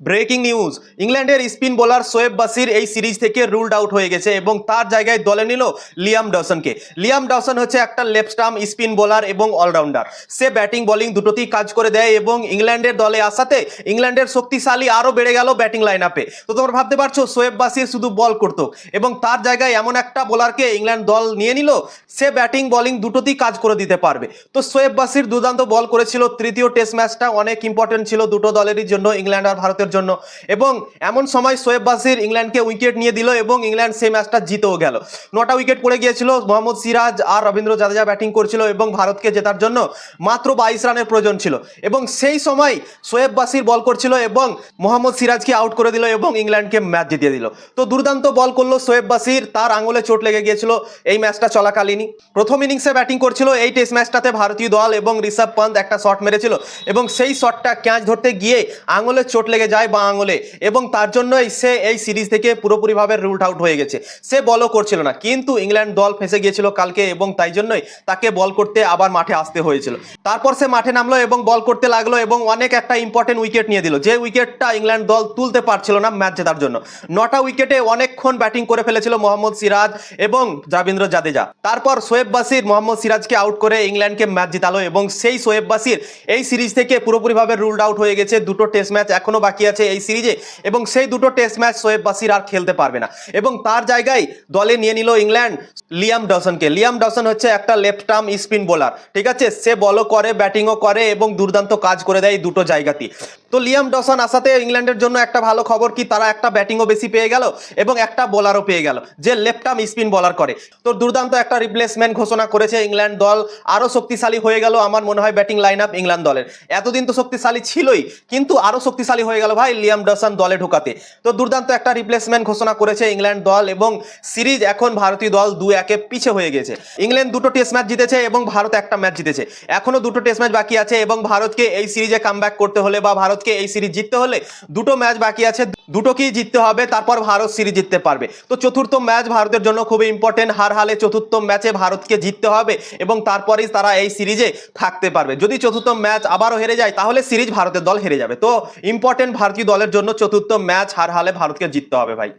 Breaking news. ইংল্যান্ডের spin bowler Shoaib Bashir এই series থেকে রুলড আউট হয়ে গেছে এবং তার জায়গায় দলে নিল লিয়াম ডসনকে। লিয়াম ডসন হচ্ছে একটা লেফট স্টাম স্পিন বোলার এবং অলরাউন্ডার। সে ব্যাটিং, বোলিং দুটোতেই কাজ করে দেয় এবং ইংল্যান্ডের দলে আসাতে ইংল্যান্ডের শক্তিশালী আরও বেড়ে গেল ব্যাটিং লাইন আপে তো তোমরা ভাবতে পারছ, সোয়েব বাসির শুধু বল করতো এবং তার জায়গায় এমন একটা বোলারকে ইংল্যান্ড দল নিয়ে নিল, সে ব্যাটিং, বোলিং দুটোতেই কাজ করে দিতে পারবে। তো সোয়েব বাসির দুর্দান্ত বল করেছিল তৃতীয় টেস্ট ম্যাচটা অনেক ইম্পর্টেন্ট ছিল দুটো দলেরই জন্য, ইংল্যান্ড আর ভারতের জন্য। এবং এমন সময় সোয়েব বাসির ইংল্যান্ডকে উইকেট নিয়ে দিল এবং ইংল্যান্ড সেই ম্যাচটা জিতেও গেল। নটা উইকেট পড়ে গিয়েছিল, মোহাম্মদ সিরাজ আর রবীন্দ্র জাদেজা ব্যাটিং করছিল এবং ভারতকে জেতার জন্য মাত্র বাইশ রানের প্রয়োজন ছিল। এবং সেই সময় সোয়েব বাসির বল করছিল এবং মোহাম্মদ সিরাজকে আউট করে দিল এবং ইংল্যান্ডকে ম্যাচ জিতিয়ে দিল। তো দুর্দান্ত বল করল সোয়েব বাসির, তার আঙুলে চোট লেগে গিয়েছিল, এই ম্যাচটা চলাকালীনই। প্রথম ইনিংসে ব্যাটিং করছিল, এই টেস্ট ম্যাচটাতে ভারতীয় দল এবং ঋষভ পন্ত একটা শট মেরেছিল। এবং সেই শটটা ক্যাচ ধরতে গিয়ে আঙুলে চোট লেগে যায় বা আঙুলে এবং তার জন্যই সে এই সিরিজ থেকে পুরোপুরিভাবে রুলড আউট হয়ে গেছে। সে বলও করছিল না, কিন্তু ইংল্যান্ড দল ফেসে গিয়েছিল কালকে এবং তাই জন্যই তাকে বল করতে আবার মাঠে আসতে হয়েছিল। তারপর সে মাঠে নামলো এবং বল করতে লাগল এবং অনেক একটা ইম্পর্টেন্ট উইকেট নিয়ে দিল। যে উইকেটটা ইংল্যান্ড দল তুলতে পারছিল না ম্যাচ জেতার জন্য। নটা উইকেটে অনেকক্ষণ ব্যাটিং করে ফেলেছিল মোহাম্মদ সিরাজ এবং রবীন্দ্র জাদেজা। তারপর সোয়েব বাসির মোহাম্মদ সিরাজকে আউট করে ইংল্যান্ডকে ম্যাচ জিতালো এবং সেই সোয়েব বাসির এই সিরিজ থেকে পুরোপুরিভাবে রুলড আউট হয়ে গেছে। দুটো টেস্ট ম্যাচ এখনও বাকি আছে এই সিরিজে এবং সেই দুটো টেস্ট ম্যাচ সোয়েব বাসির আর খেলতে পারবে না। এবং তার জায়গায় দলে নিয়ে নিল ইংল্যান্ড লিয়াম ডসনকে। লিয়াম ডসন হচ্ছে একটা লেফট টার্ম স্পিন বোলার ঠিক আছে? সে বলও করে ব্যাটিংও করে এবং দুর্দান্ত কাজ করে দেয় দুটো জায়গাতেই। তো লিয়াম ডসন আসাতে ইংল্যান্ডের জন্য একটা ভালো খবর কি? তারা একটা ব্যাটিংও বেশি পেয়ে গেল এবং একটা বোলারও পেয়ে গেল, যে লেফট আর্ম স্পিন বোলার করে। তো দুর্দান্ত একটা রিপ্লেসমেন্ট ঘোষণা করেছে ইংল্যান্ড দল। আরও শক্তিশালী হয়ে গেল আমার মনে হয় ব্যাটিং লাইন আপ ইংল্যান্ড দলের। এতদিন তো শক্তিশালী ছিলই, কিন্তু আরও শক্তিশালী হয়ে গেল ভাই লিয়াম ডসন দলে ঢোকাতে। তো দুর্দান্ত একটা রিপ্লেসমেন্ট ঘোষণা করেছে ইংল্যান্ড দল এবং সিরিজ এখন ভারতীয় দল দু একে পিছে হয়ে গেছে। ইংল্যান্ড দুটো টেস্ট ম্যাচ জিতেছে এবং ভারত একটা ম্যাচ জিতেছে। এখনও দুটো টেস্ট ম্যাচ বাকি আছে এবং ভারতকে এই সিরিজে কামব্যাক করতে হলে বা ভারতকে এই সিরিজ জিততে হলে দুটো ম্যাচ বাকি আছে দুটোকেই জিততে হবে, তারপর ভারত সিরিজ জিততে পারবে। তো চতুর্থ ম্যাচ ভারতের জন্য খুবই ইম্পর্টেন্ট হার হালে চতুর্থ ম্যাচে ভারতকে জিততে হবে এবং তারপরেই তারা এই সিরিজে থাকতে পারবে। যদি চতুর্থ ম্যাচ আবারও হেরে যায়, তাহলে সিরিজ ভারতের দল হেরে যাবে। তো ইম্পর্টেন্ট ভারতীয় দলের জন্য চতুর্থ ম্যাচ হার হালে ভারতকে জিততে হবে ভাই।